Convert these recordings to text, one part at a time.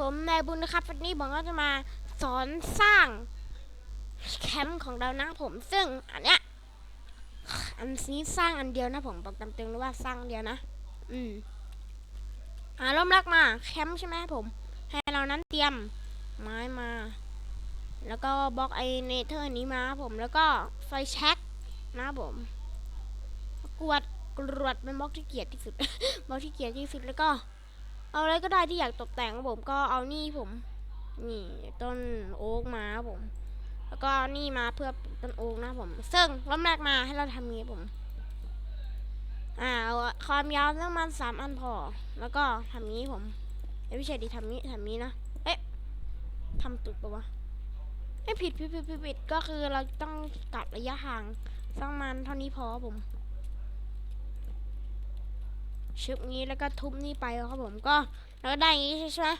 ผมนายบุญนะครับ วันนี้ผมก็จะมาสอนสร้างแคมป์ของเรานะผมซึ่งอันเนี้ยอันนี้สร้างอันเดียวนะผมบอกตามตรงเลยว่าสร้างเดียวนะ อืมอ่าเริ่มแรกมาแคมป์ใช่ไหมผม ให้เรานั้นเตรียมไม้มา แล้วก็บล็อกไอเนเธอร์นี้มาครับผมแล้วก็ไฟแช็กนะผมกวดกรวดเป็นบล็อกที่เกลียดที่สุด บล็อกที่เกลียดที่สุดแล้วก็ เอาอะไรก็ได้ที่อยากตกแต่งผมก็เอานี่ผม นี่ต้นโอ๊กมาผม แล้วก็เอานี่มาเพื่อต้นโอ๊กนะผม ซึ่งร่มแรกมาให้เราทำงี้ผมอ่าเอาความยาวประมาณสามอันพอ แล้วก็ทำงี้ผมเอ้ยไม่ใช่ดิทำนี้ทำนี้นะเอ๊ะทำตุดปะวะไม่ผิดผิดผิดผิดก็คือเราต้องกัดระยะห่างสักมาณเท่านี้พอผม ชึบงี้แล้วก็ทุบนี่ไปครับผมก็แล้วก็ได้อย่างงี้ใช่ไหม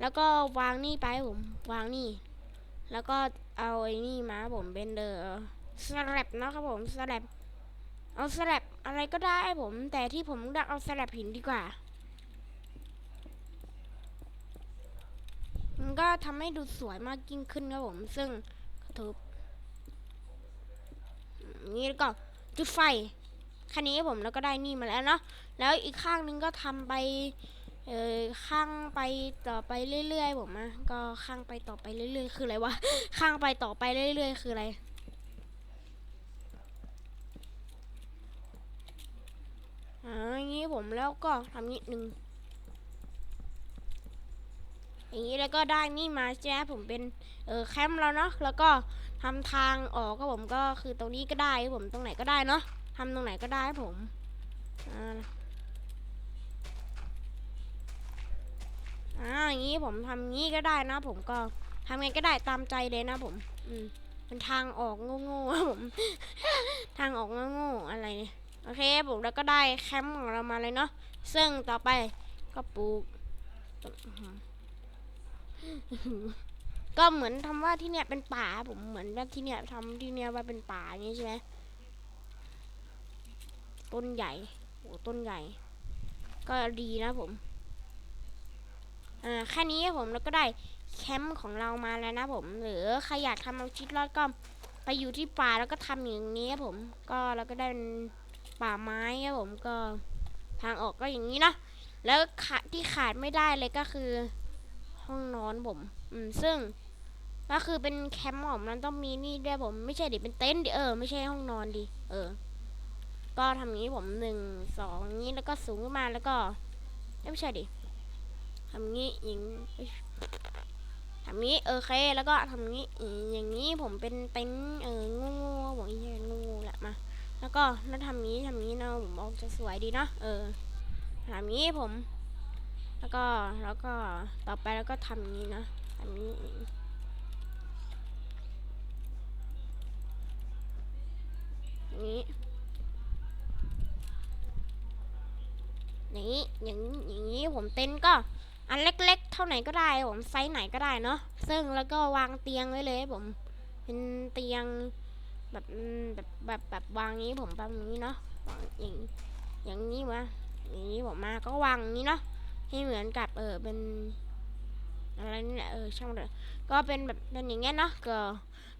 แล้วก็วางนี่ไปผมวางนี่ แล้วก็เอาไอ้นี่มาผมเป็นเดอร์สแลบนะครับผมสแลบเอาสแลบอะไรก็ได้ผม แต่ที่ผมเลือกเอาสแลบหินดีกว่า มันก็ทำให้ดูสวยมากยิ่งขึ้นครับผม ซึ่งก็ทุบนี้แล้วก็จุดไฟ ค่นี้ผมแล้วก็ได้นี่มาแล้วเนาะแล้วอีกข้างนึงก็ทำไปเออข้างไปต่อไปเรื่อยๆผมอะก็ข้างไปต่อไปเรื่อยๆ คืออะไรวะข้างไปต่อไปเรื่อยๆ คืออะไรอ่าอย่างนี้ผมแล้วก็ทำนิดนึงอย่างนี้แล้วก็ได้นี่มาใช่ไหมผมเป็นเออแคมป์แล้วเนาะแล้วก็ทำทางออกก็ผมก็คือตรงนี้ก็ได้ผมตรงไหนก็ได้เนาะ ทำตรงไหนก็ได้ผมอ่าอ่าอย่างนี้ผมทำงี้ก็ได้นะ ผมก็ทำไงก็ได้ตามใจเลยนะ ผม อืมเป็นทางออกโง่ๆครับผม ทางออกโง่ๆอะไรโอเคผมแล้วก็ได้แคมป์ของเรามาเลยเนาะซึ่งต่อไปก็ปลูกก็เหมือนทำว่าที่เนี่ยเป็นป่าผมเหมือนว่าที่เนี่ยทำที่เนี่ยว่าเป็นป่าอย่างนี้ใช่ไหม ต้นใหญ่โอ้ต้นใหญ่ ก็ดีนะผมอ่าแค่นี้ผมแล้วก็ได้แคมป์ของเรามาแล้วนะผม หรือใครอยากทำเอาชีวิตรอดก็ไปอยู่ที่ป่าแล้วก็ทำอย่างนี้ผม ก็เราก็ได้เป็นป่าไม้ครับผมก็ทางออกก็อย่างนี้นะแล้วขาดที่ขาดไม่ได้เลยก็คือ ห้องนอนผม อืมซึ่งก็คือเป็นแคมป์ผมมันต้องมีนี่ด้วยผม ไม่ใช่ดิเป็นเต็นท์ดิเออไม่ใช่ห้องนอนดิเออ ก็ทำอย่างนี้ผมหนึ่งสองนี้แล้วก็สูงขึ้นมาแล้วก็ไม่ใช่ดิทำงี้อย่างเอ้ยทำงี้โอเคแล้วก็ทำงี้อย่างนี้ผมเป็นเต็นเอองูงูๆผมอีงูงูแหละมาแล้วก็แล้วทำงี้ทำงี้เนาะผมออกจะสวยดีเนาะเออทำงี้ผม แล้วก็แล้วก็ต่อไปแล้วก็ทำงี้นะทำงี้อย่างนี้ อย่างนี้อย่างนี้อย่างนี้ผมเต็นก็อันเล็ก ๆ เท่าไหนก็ได้ผมไซส์ไหนก็ได้เนาะซึ่งแล้วก็วางเตียงไว้เลยผมเป็นเตียงแบบแบบแบบแบบวางนี้ผมแบบนี้เนาะวางอย่างอย่างนี้วะอย่างนี้ผมมาก็วางอย่างนี้เนาะให้เหมือนกับเออเป็นอะไรนี่แหละเออช่างเถอะก็เป็นแบบเป็นอย่างเงี้ยเนาะก็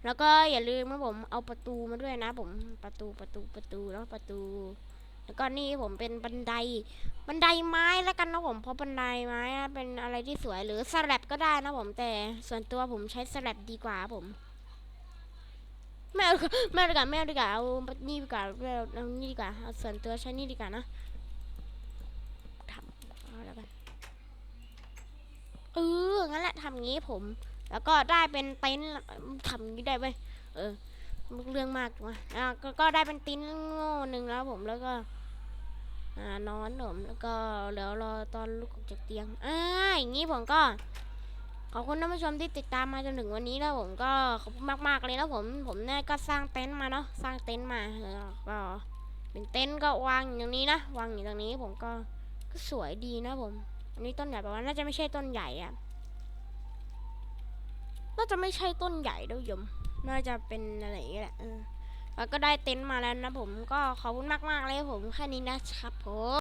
แล้วก็อย่าลืมนะผมเอาประตูมาด้วยนะ ผมประตูประตูประตูแล้วประตู แล้วก็นี่ผมเป็นบันไดบันไดไม้แล้วกันนะผมเพราะบันไดไม้เป็นอะไรที่สวยหรือสแลบก็ได้นะผมแต่ส่วนตัวผมใช้สแลบดีกว่าผมไม่เอาไม่เอาดีกว่าไม่เอาดีกว่าเอานี่ดีกว่าเอาเอานี่ดีกว่าเอาส่วนตัวใช้นี่ดีกว่านะทำเอาแล้วกันเอองั้นแหละทำงี้ผม แล้วก็ได้เป็นเต็นท์ทำงี้ได้ไหมเออเรื่องมากมาอะก็ได้เป็นเต็นโง่หนึ่งแล้วผมแล้วก็ นอนผมแล้วก็เดี๋ยวรอตอนลุกออกจากเตียงอ่าอย่างนี้ผมก็ขอบคุณท่านผู้ชมที่ติดตามมาจนถึงวันนี้แล้วผมก็ขอบคุณมากๆเลยนะผมผมเนี่ยก็สร้างเต็นท์มาเนาะสร้างเต็นท์มาแล้วก็เป็นเต็นท์ก็วางอยู่ตรงนี้นะวางอยู่ตรงนี้ผมก็ก็สวยดีนะผม อันนี้ต้นใหญ่แต่ว่าน่าจะไม่ใช่ต้นใหญ่อะน่าจะไม่ใช่ต้นใหญ่ด้วยยม น่าจะเป็นอะไรอย่างเงี้ยแหละ แล้วก็ได้เต็นท์มาแล้วนะผมก็ขอบคุณมากๆเลยผมแค่นี้นะครับผม